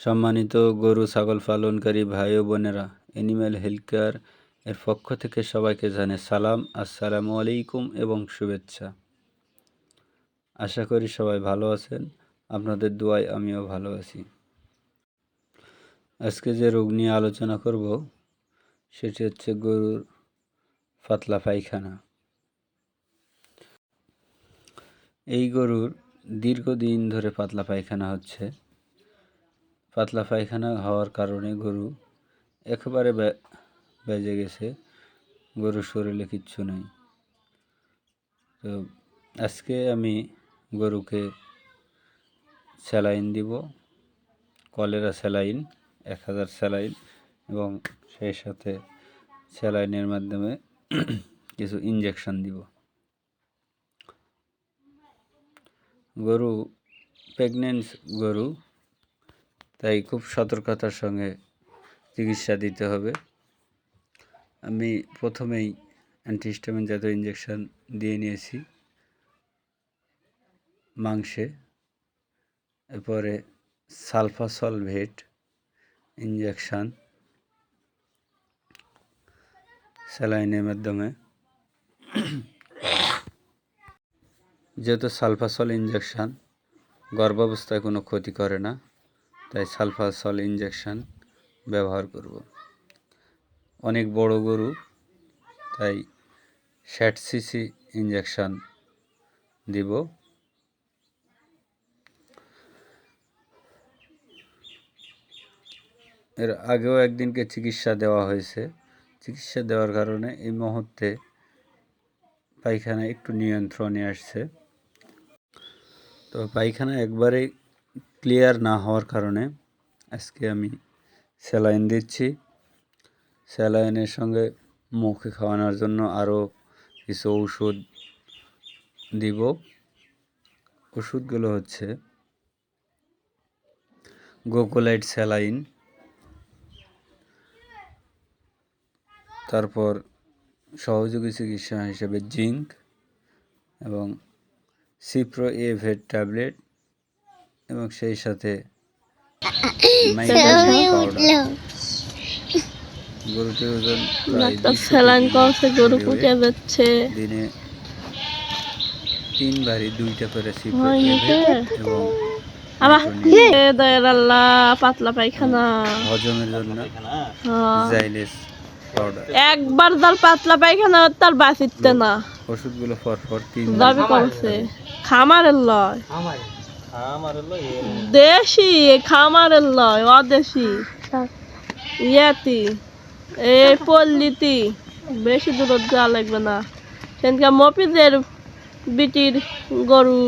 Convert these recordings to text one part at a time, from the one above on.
সম্মানিত গরু, ছাগল পালনকারী ভাই ও বোনেরা অ্যানিম্যাল হেলথ কেয়ার এর পক্ষ থেকে সবাইকে জানে সালাম, আসসালামু আলাইকুম এবং শুভেচ্ছা। আশা করি সবাই ভালো আছেন, আপনাদের দোয়ায় আমিও ভালো আছি। আজকে যে রোগ নিয়ে আলোচনা করব, সেটি হচ্ছে গরুর পাতলা পায়খানা। এই গরুর দীর্ঘদিন ধরে পাতলা পায়খানা হচ্ছে। পাতলা পায়খানা হওয়ার কারণে গরু একেবারে বেজে গেছে। গরুর শরীরে কিচ্ছু নেই। তো আজকে আমি গরুকে স্যালাইন দিব। কলেরা স্যালাইন, এক হাজার স্যালাইন এবং সেই সাথে স্যালাইনের মাধ্যমে কিছু ইঞ্জেকশন দিব। গরু, প্রেগনেন্ট গরু তাই খুব সতর্কতার সঙ্গে চিকিৎসা দিতে হবে। আমি প্রথমেই অ্যান্টিহিস্টামিন জাতীয় ইঞ্জেকশন দিয়ে নিয়েছি মাংসে। এরপরে সালফাসলভেট ইঞ্জেকশন স্যালাইনের মাধ্যমে। যেহেতু সালফাসল ইঞ্জেকশন গর্ভাবস্থায় কোনো ক্ষতি করে না তাই সালফাসল ইঞ্জেকশন ব্যবহার করব। অনেক বড় গরু, তাই ষাট সিসি ইঞ্জেকশান দিব। এর আগেও একদিনকে চিকিৎসা দেওয়া হয়েছে। চিকিৎসা দেওয়ার কারণে এই মুহূর্তে পায়খানা একটু নিয়ন্ত্রণে আসছে। তো পায়খানা একবারে ক্লিয়ার না হওয়ার কারণে আজকে আমি স্যালাইন দিচ্ছি। স্যালাইনের সঙ্গে মুখে খাওয়ানোর জন্য আরও কিছু ওষুধ দিব। ওষুধগুলো হচ্ছে গোকোলাইট স্যালাইন, তারপর সহযোগী চিকিৎসা হিসেবে জিঙ্ক এবং সিপ্রো এ ভেট ট্যাবলেট এবং সেই সাথে গরুটির ওজন প্রায় ডাক্তার 200 স্যালাইন কেজি করছে গরু পুকে যাচ্ছে। দিনে তিনবারই দুইটা করে এবং আবার দয়ার আল্লাহ পাতলা পায়খানা। হজমের জন্য হ্যাঁ। জাইলেস পাউডার একবার যার পাতলা পায়খানা তার বাঁচিতে না। ওষুধগুলো তিন দাবি করছে। খামারের লয়। দেশি খামারের লয় অদেশি। ইয়াতি এই পল্লীতি। বেশি দূরত যাওয়া লাগবে না। সেদিনকে মফিজের বিটির গরু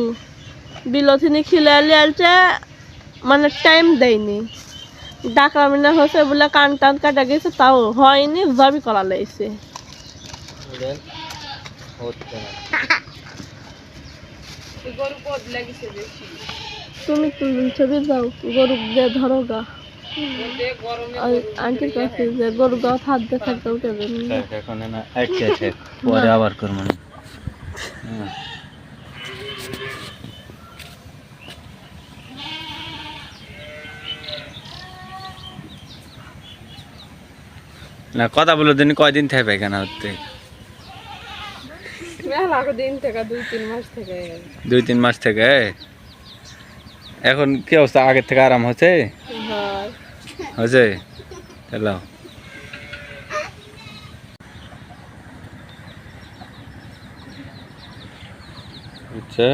বিলথিনি খিলে লিয়ালছে মানে টাইম দেয়নি। ডাকা মিনা হয়েছে বলে কান টান কাটা গেছে তাও হয়নি জবি করা লেগেছে। তুমি তুলুন ছবি দাও গরু দিয়ে ধরো গা। আন্টির কাছে যে গরু গা হাত দিয়ে থাকতে উঠে এখন না আচ্ছা আচ্ছা পরে আবার করব না। হ্যাঁ। না কথা বলে দিন কয়দিন থেকে পায়খানা হতে? দিন থেকে দুই তিন মাস থেকে। দুই তিন মাস থেকে? এখন কি অবস্থা? আগের থেকে আরাম হচ্ছে? হয়। হয়েছে হ্যালো আচ্ছা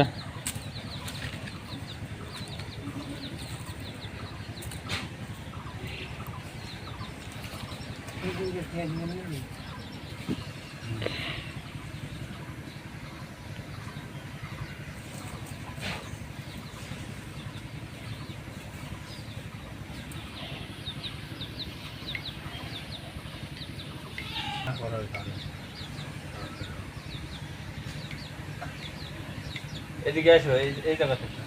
এদিকে আসো এই এই জায়গা থেকে।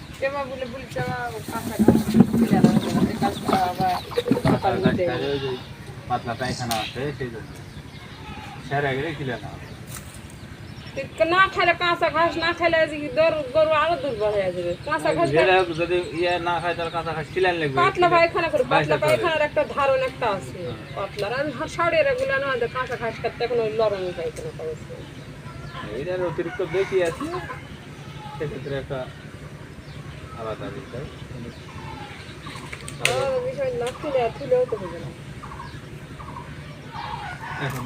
পাতলা পায়খানা আছে সেই জন্য। স্যার আগে খিলে না না খেলে কাঁচা ঘাস না খেলে যে কি দর- গরু আরও দুর্বল হয়ে যাবে। কাঁচা ঘাস যদি ইয়ে না খায় তাহলে কাঁচা খাস খিলান লাগবে। পাতলা পায়খানা করে পাতলা পায়খানার একটা ধারণ একটা আছে। পাতলার আর শাড়ির এগুলো না কাঁচা ঘাস কাটতে এখন ওই লরম পায়খানা এটার অতিরিক্ত বেশি আছে। সেক্ষেত্রে একটা আলাদা বিষয়। আর বিষয় না তুলে তুলেও তো হবে না। এখন।